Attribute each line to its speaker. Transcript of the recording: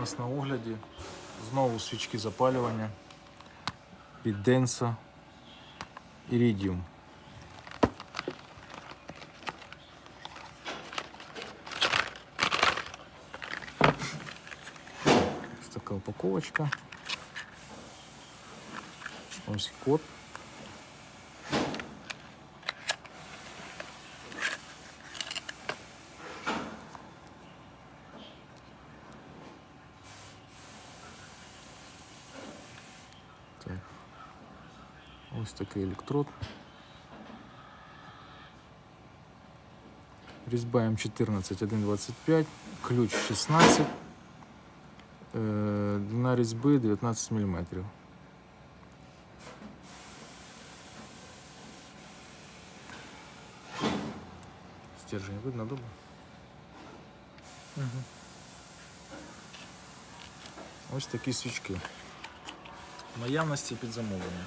Speaker 1: нас на огляді знову свічки запалювання від Denso Iridium. Ось така упаковочка. Ось код. Ось такий електрод. Різьба М14 1,25, ключ 16, е, длина різьби 19 мм. Стержень видно добре? Угу. Ось такі свічки. В наявності під замовлення.